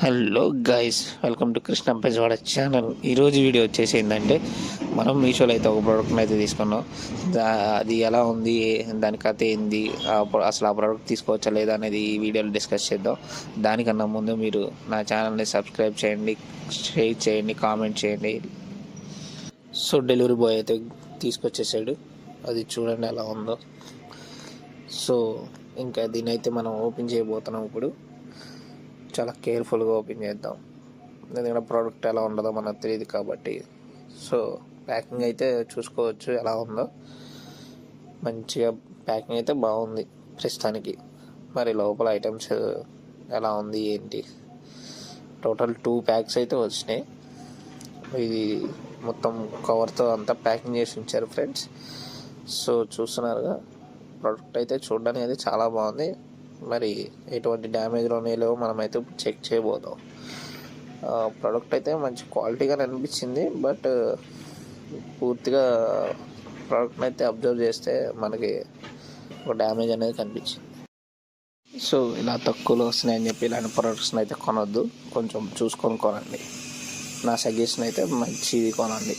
Hello guys welcome to Krishna Bezawada channel. ఈరోజు video వచ్చేసి ఏంటంటే మనం మీషోలో అయితే ఒక ప్రోడక్ట్ని అయితే తీసుకున్నాం. అది ఎలా ఉంది? దాని కథ ఏంది? అసలు ఆ ప్రోడక్ట్ తీసుకోవచ్చా లేదా అనేది ఈ వీడియోలో డిస్కస్ చేద్దాం. దానికన్నా ముందు మీరు నా ఛానల్ని సబ్స్క్రైబ్ చేయండి షేర్ చేయండి కామెంట్ చేయండి. సో డెలివరీ బాయ్ అయితే తీసుకొచ్చేసాడు. అది చూడండి ఎలా ఉందో. సో ఇంకా దీని అయితే మనం ఓపెన్ చేయబోతున్నాం ఇప్పుడు. చాలా కేర్ఫుల్గా ఓపెన్ చేద్దాం. ఎందుకంటే ప్రోడక్ట్ ఎలా ఉండదో మనకు తెలియదు కాబట్టి. సో ప్యాకింగ్ అయితే చూసుకోవచ్చు ఎలా ఉందో. మంచిగా ప్యాకింగ్ అయితే బాగుంది ప్రస్తుతానికి. మరి లోపల ఐటమ్స్ ఎలా ఉంది ఏంటి? టోటల్ టూ ప్యాక్స్ అయితే వచ్చినాయి. ఇది మొత్తం కవర్తో అంతా ప్యాకింగ్ చేసి ఉంచారు ఫ్రెండ్స్ సో చూస్తున్నారుగా. ప్రోడక్ట్ అయితే చూడడానికి అయితే చాలా బాగుంది. మరి ఎటువంటి డ్యామేజ్లు లేవో. మనమైతే చెక్ చేయబోదాం ప్రోడక్ట్ అయితే మంచి క్వాలిటీగానే అనిపించింది. బట్ పూర్తిగా ప్రోడక్ట్ని అయితే అబ్జర్వ్ చేస్తే మనకి ఒక డ్యామేజ్ అనేది కనిపించింది. సో ఇలా తక్కువలో వస్తున్నాయని చెప్పి ఇలాంటి ప్రోడక్ట్స్ని అయితే కొనొద్దు. కొంచెం చూసుకొని కొనండి. నా సజెషన్ అయితే మంచిది కొనండి.